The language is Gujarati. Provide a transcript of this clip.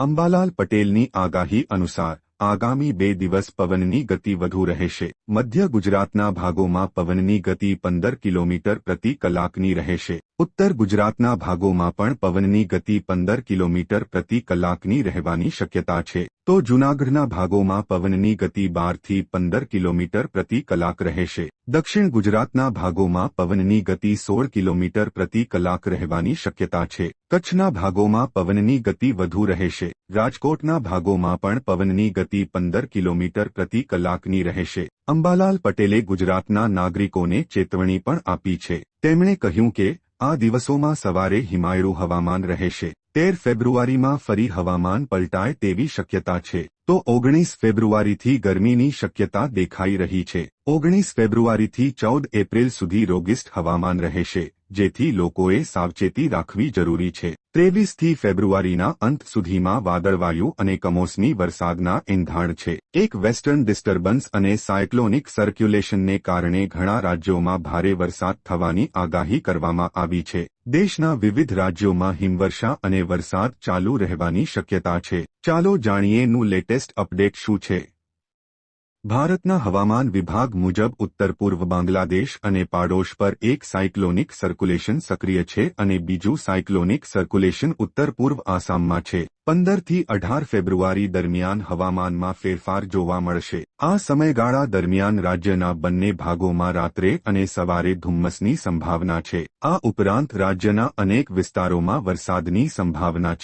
અંબાલાલ પટેલની આગાહી અનુસાર, આગામી બે દિવસ પવનની ગતિ વધુ રહેશે. મધ્ય ગુજરાતના ભાગોમાં પવનની ગતિ પંદર કિલોમીટર પ્રતિ કલાકની રહેશે. ઉત્તર ગુજરાતના ભાગોમાં પણ પવનની ગતિ પંદર કિલોમીટર પ્રતિ કલાકની રહેવાની શક્યતા છે. તો જૂનાગઢના ભાગોમાં પવનની ગતિ બારથી પંદર કિલોમીટર પ્રતિ કલાક રહેશે. દક્ષિણ ગુજરાતના ભાગોમાં પવનની ગતિ સોળ કિલોમીટર પ્રતિ કલાક રહેવાની શક્યતા છે. કચ્છના ભાગોમાં પવનની ગતિ વધુ રહેશે. રાજકોટના ભાગોમાં પણ પવનની ગતિ પંદર કિલોમીટર પ્રતિ કલાકની રહેશે. અંબાલાલ પટેલે ગુજરાતના નાગરિકોને ચેતવણી પણ આપી છે. તેમણે કહ્યું કે આ દિવસોમાં સવારે હિમાયળું હવામાન રહેશે. તેર ફેબ્રુઆરીમાં ફરી હવામાન પલટાય તેવી શક્યતા છે. તો ઓગણીસ ફેબ્રુઆરીથી ગરમીની શક્યતા દેખાઈ રહી છે. ઓગણીસ ફેબ્રુઆરીથી ચૌદ એપ્રિલ સુધી રોગિસ્ટ હવામાન રહેશે, જેથી લોકોએ સાવચેતી રાખવી જરૂરી છે. ત્રેવીસથી ફેબ્રુઆરીના અંત સુધીમાં વાદળવાયુ અને કમોસમી વરસાદના એંધાણ છે. એક વેસ્ટર્ન ડિસ્ટર્બન્સ અને સાયક્લોનિક સર્ક્યુલેશનને કારણે ઘણા રાજ્યોમાં ભારે વરસાદ થવાની આગાહી કરવામાં આવી છે. દેશના વિવિધ રાજ્યોમાં હિમવર્ષા અને વરસાદ ચાલુ રહેવાની શક્યતા છે. ચાલો જાણીએનું લેટેસ્ટ અપડેટ શું છે. ભારતના હવામાન વિભાગ મુજબ ઉત્તર પૂર્વ બાંગ્લાદેશ અને પાડોશ પર એક સાયક્લોનિક સર્ક્યુલેશન સક્રિય છે અને બીજું સાયક્લોનિક સર્ક્યુલેશન ઉત્તર પૂર્વ આસામમાં છે. પંદરથી અઢાર ફેબ્રુઆરી દરમિયાન હવામાનમાં ફેરફાર જોવા મળશે. આ સમયગાળા દરમિયાન રાજ્યના બંને ભાગોમાં રાત્રે અને સવારે ધુમ્મસની સંભાવના છે. આ ઉપરાંત રાજ્યના અનેક વિસ્તારોમાં વરસાદની સંભાવના છે.